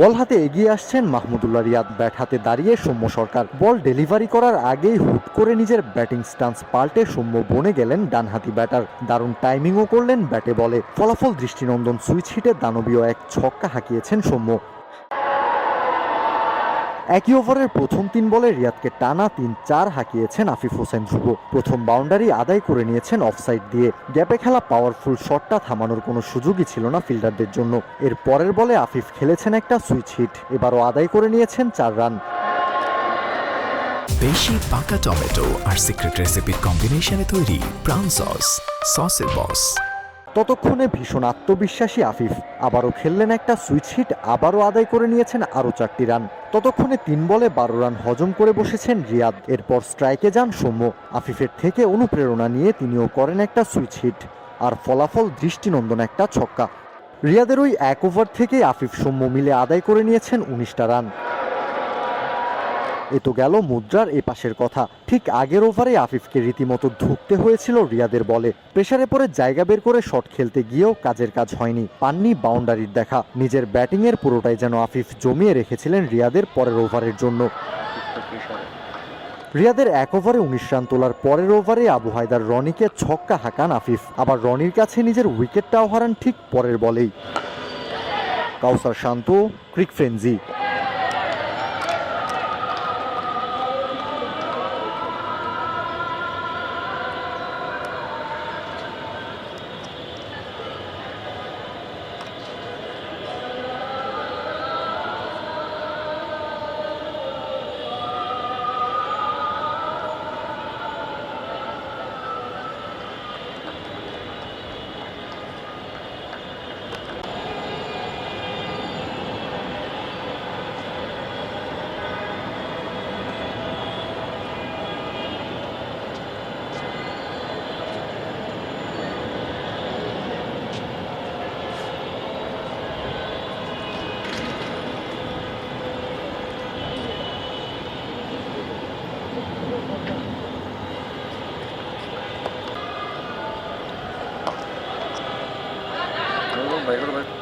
বল হাতে এগিয়ে আসছেন মাহমুদুল্লাহ রিয়াদ। ব্যাট হাতে দাঁড়িয়ে সৌম্য সরকার। বল ডেলিভারি করার আগেই হুট করে নিজের ব্যাটিং স্টান্স পাল্টে সৌম্য বনে গেলেন ডানহাতি ব্যাটার। দারুণ টাইমিংও করলেন ব্যাটে বলে। ফলাফল দৃষ্টিনন্দন সুইচ হিটে দানবীয় এক ছক্কা হাঁকিয়েছেন সৌম্য। একই ওভারের প্রথম তিন বলে রিয়াদকে টানা তিন চার হাঁকিয়েছেন আফিফ হোসেন ধ্রুব। প্রথম বাউন্ডারি আদায় করে নিয়েছেন অফসাইড দিয়ে। গ্যাপে খেলা পাওয়ারফুল শটটা থামানোর কোনো সুযোগই ছিল না ফিল্ডারদের জন্য। এর পরের বলে আফিফ খেলেছেন একটা সুইচ হিট, এবারও আদায় করে নিয়েছেন চার রান। বেশি পাকা টমেটো আর সিক্রেট রেসিপির কম্বিনেশনে তৈরি প্রাউন সস, সসের বস। ততক্ষণে ভীষণ আত্মবিশ্বাসী আফিফ। আবারও খেললেন একটা সুইচ হিট, আবারও আদায় করে নিয়েছেন আরও চারটি রান। ততক্ষণে তিন বলে বারো রান হজম করে বসেছেন রিয়াদ। এরপর স্ট্রাইকে যান সৌম্য। আফিফের থেকে অনুপ্রেরণা নিয়ে তিনিও করেন একটা সুইচ হিট। আর ফলাফল দৃষ্টিনন্দন একটা ছক্কা। রিয়াদের ওই এক ওভার থেকেই আফিফ সৌম্য মিলে আদায় করে নিয়েছেন উনিশটা রান। এ তো গেল মুদ্রার এ পাশের কথা। ঠিক আগের ওভারে আফিফকে রীতিমতো ধুকতে হয়েছিল রিয়াদের বলে। প্রেসারে পরে জায়গা বের করে শট খেলতে গিয়েও কাজের কাজ হয়নি। পাননি বাউন্ডারির দেখা। নিজের ব্যাটিংয়ের পুরোটাই যেন আফিফ জমিয়ে রেখেছিলেন রিয়াদের পরের ওভারের জন্য। রিয়াদের এক ওভারে উনিশ রান তোলার পরের ওভারে আবু হায়দার রনিকে ছক্কা হাঁকান আফিফ। আবার রনির কাছে নিজের উইকেটটাও হারান ঠিক পরের বলেই। Kawsar Shanto, Cric Frenzy 이걸로 봐, 이걸로 봐.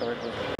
করতে পারবে